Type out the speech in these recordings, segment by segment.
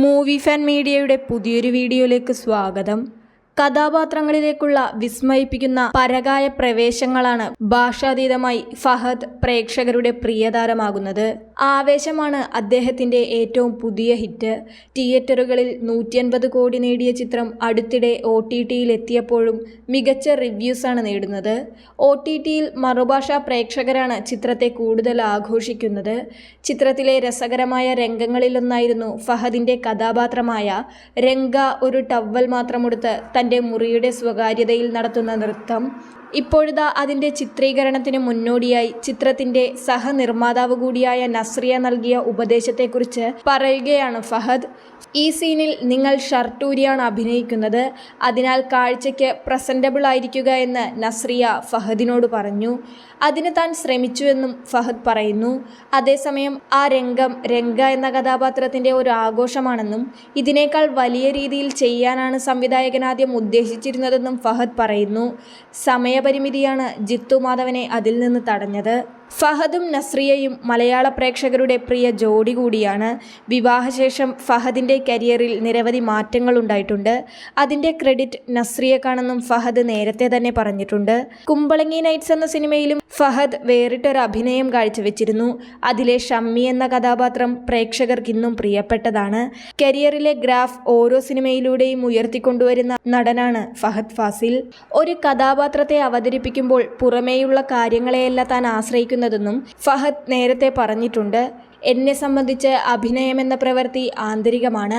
Movie fan മീഡിയയുടെ പുതിയൊരു വീഡിയോയിലേക്ക് സ്വാഗതം. കഥാപാത്രങ്ങളിലേക്കുള്ള വിസ്മയിപ്പിക്കുന്ന പരകായ പ്രവേശങ്ങളാണ് ഭാഷാതീതമായി ഫഹദ് പ്രേക്ഷകരുടെ പ്രിയതാരമാകുന്നത്. ആവേശമാണ് അദ്ദേഹത്തിന്റെ ഏറ്റവും പുതിയ ഹിറ്റ്. തിയേറ്ററുകളിൽ നൂറ്റിയൻപത് കോടി നേടിയ ചിത്രം അടുത്തിടെ ഒ ടി ടിയിൽ എത്തിയപ്പോഴും മികച്ച റിവ്യൂസാണ് നേടുന്നത്. ഒ ടി ടിയിൽ മറുഭാഷാ പ്രേക്ഷകരാണ് ചിത്രത്തെ കൂടുതൽ ആഘോഷിക്കുന്നത്. ചിത്രത്തിലെ രസകരമായ രംഗങ്ങളിലൊന്നായിരുന്നു ഫഹദിന്റെ കഥാപാത്രമായ രംഗ ഒരു ടവൽ മാത്രമെടുത്ത് തന്റെ മുറിയുടെ സ്വകാര്യതയിൽ നടത്തുന്ന നൃത്തം. ഇപ്പോഴിതാ അതിന്റെ ചിത്രീകരണത്തിന് മുന്നോടിയായി ചിത്രത്തിന്റെ സഹനിർമ്മാതാവ് കൂടിയായ നസ്രിയ നൽകിയ ഉപദേശത്തെക്കുറിച്ച് പറയുകയാണ് ഫഹദ്. ഈ സീനിൽ നിങ്ങൾ ഷർട്ടൂരിയാണ് അഭിനയിക്കുന്നത്. അതിനാൽ കാഴ്ചയ്ക്ക് പ്രസന്റബിൾ ആയിരിക്കുക എന്ന് നസ്രിയ ഫഹദിനോട് പറഞ്ഞു. അതിന് താൻ ശ്രമിച്ചുവെന്നും ഫഹദ് പറയുന്നു. അതേസമയം ആ രംഗം രംഗ എന്ന കഥാപാത്രത്തിന്റെ ഒരു ആഘോഷമാണെന്നും ഇതിനേക്കാൾ വലിയ രീതിയിൽ ചെയ്യാനാണ് സംവിധായകനാദ്യം ഉദ്ദേശിച്ചിരുന്നതെന്നും ഫഹദ് പറയുന്നു. സമയപരിമിതിയാണ് ജിത്തു മാധവനെ അതിൽ നിന്ന് തടഞ്ഞത്. ഫഹദും നസ്രിയയും മലയാള പ്രേക്ഷകരുടെ പ്രിയ ജോഡി കൂടിയാണ്. വിവാഹശേഷം ഫഹദിന്റെ കരിയറിൽ നിരവധി മാറ്റങ്ങൾ ഉണ്ടായിട്ടുണ്ട്. അതിന്റെ ക്രെഡിറ്റ് നസ്രിയക്കാണെന്നും ഫഹദ് നേരത്തെ തന്നെ പറഞ്ഞിട്ടുണ്ട്. കുമ്പളങ്ങി നൈറ്റ്സ് എന്ന സിനിമയിലും ഫഹദ് വേറിട്ടൊരു അഭിനയം കാഴ്ചവെച്ചിരുന്നു. അതിലെ ഷമ്മി എന്ന കഥാപാത്രം പ്രേക്ഷകർക്കിന്നും പ്രിയപ്പെട്ടതാണ്. കരിയറിലെ ഗ്രാഫ് ഓരോ സിനിമയിലൂടെയും ഉയർത്തിക്കൊണ്ടുവരുന്ന നടനാണ് ഫഹദ് ഫാസിൽ. ഒരു കഥാപാത്രത്തെ അവതരിപ്പിക്കുമ്പോൾ പുറമേയുള്ള കാര്യങ്ങളെയല്ല താൻ ആശ്രയിക്കുന്നതെന്നും ഫഹദ് നേരത്തെ പറഞ്ഞിട്ടുണ്ട്. എന്നെ സംബന്ധിച്ച് അഭിനയം എന്ന പ്രവൃത്തി ആന്തരികമാണ്.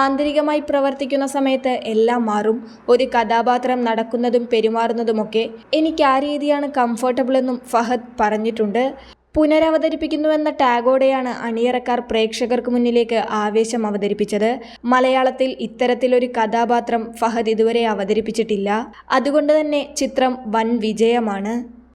ആന്തരികമായി പ്രവർത്തിക്കുന്ന സമയത്ത് എല്ലാം മാറും. ഒരു കഥാപാത്രം നടക്കുന്നതും പെരുമാറുന്നതുമൊക്കെ എനിക്ക് ആ രീതിയാണ് കംഫർട്ടബിൾ എന്നും ഫഹദ് പറഞ്ഞിട്ടുണ്ട്. പുനരവതരിപ്പിക്കുന്നുവെന്ന ടാഗോടെയാണ് അണിയറക്കാർ പ്രേക്ഷകർക്ക് മുന്നിലേക്ക് ആവേശം അവതരിപ്പിച്ചത്. മലയാളത്തിൽ ഇത്തരത്തിലൊരു കഥാപാത്രം ഫഹദ് ഇതുവരെ അവതരിപ്പിച്ചിട്ടില്ല. അതുകൊണ്ട് തന്നെ ചിത്രം വൻ വിജയമാണ്.